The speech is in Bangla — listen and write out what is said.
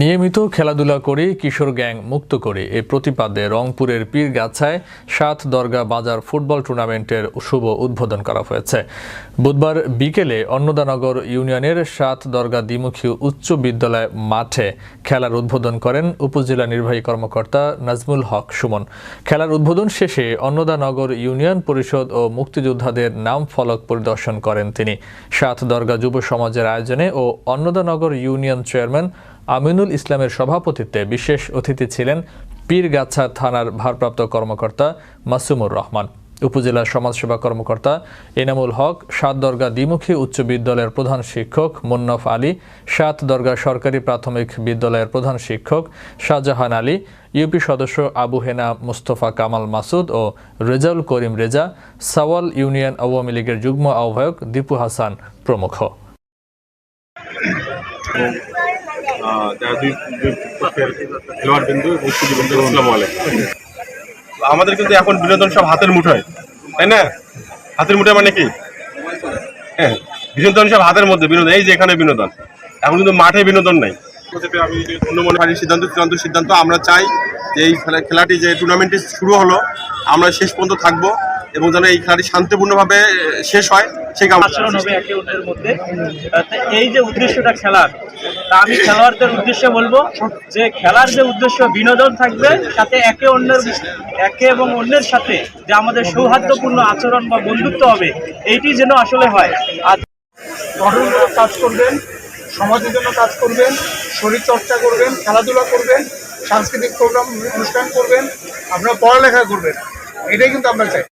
নিয়মিত খেলাধুলা করে কিশোর গ্যাং মুক্ত করে। এই প্রতিপাদ্যে রংপুরের পীরগাছায় সাত দরগা বাজার ফুটবল টুর্নামেন্টের শুভ উদ্বোধন করা হয়েছে। বুধবার বিকেলে অন্নদানগর ইউনিয়নের সাত দরগা দ্বিমুখী উচ্চ বিদ্যালয় মাঠে খেলার উদ্বোধন করেন উপজেলা নির্বাহী কর্মকর্তা নাজমুল হক সুমন। খেলার উদ্বোধন শেষে অন্নদানগর ইউনিয়ন পরিষদ ও মুক্তিযোদ্ধাদের নাম ফলক পরিদর্শন করেন তিনি। সাত দরগা যুব সমাজের আয়োজনে ও অন্নদানগর ইউনিয়ন চেয়ারম্যান আমিনুল ইসলামের সভাপতিত্বে বিশেষ অতিথি ছিলেন পীরগাছা থানার ভারপ্রাপ্ত কর্মকর্তা মাসুমুর রহমান, উপজেলা সমাজসেবা কর্মকর্তা এনামুল হক, সাত দরগা দ্বিমুখী উচ্চ বিদ্যালয়ের প্রধান শিক্ষক মুন্নফ আলী, সাত দরগা সরকারি প্রাথমিক বিদ্যালয়ের প্রধান শিক্ষক শাহজাহান আলী, ইউপি সদস্য আবু হেনা মুস্তফা কামাল মাসুদ ও রেজাউল করিম রেজা, সাওয়াল ইউনিয়ন আওয়ামী লীগের যুগ্ম আহ্বায়ক দীপু হাসান প্রমুখ। আহ, যারা দুই পক্ষের খেলোয়াড় বিন্দু আসসালামু আলাইকুম আমাদের কিন্তু এখন বিনোদন সব হাতের মুঠোয় তাই না? হাতের মুঠোয় মানে কি? হ্যাঁ বিনোদন সব হাতের মধ্যে বিনোদন এই যে এখানে বিনোদন। এখন কিন্তু মাঠে বিনোদন নাই। আমি অন্য মনে হয় সিদ্ধান্ত চূড়ান্ত সিদ্ধান্ত আমরা চাই যে এই খেলা- খেলাটি যে টুর্নামেন্টটি শুরু হলো আমরা শেষ পর্যন্ত থাকব। এবং যেন এই খেলাটি শান্তিপূর্ণভাবে শেষ হয় সেই আচরণ হবে একে অন্যের মধ্যে। এই যে উদ্দেশ্যটা খেলার তা আমি খেলোয়াড়দের উদ্দেশ্যে বলব যে খেলার যে উদ্দেশ্য বিনোদন থাকবে সাথে একে অন্যের একে এবং অন্যের সাথে যে আমাদের সৌহার্দ্যপূর্ণ আচরণ বা বন্ধুত্ব হবে এইটি যেন আসলে হয়। আর কাজ করবেন সমাজের জন্য কাজ করবেন শরীর চর্চা করবেন খেলাধুলা করবেন সাংস্কৃতিক প্রোগ্রাম অনুষ্ঠান করবেন আপনারা পড়ালেখা করবেন এটাই কিন্তু আমরা চাই।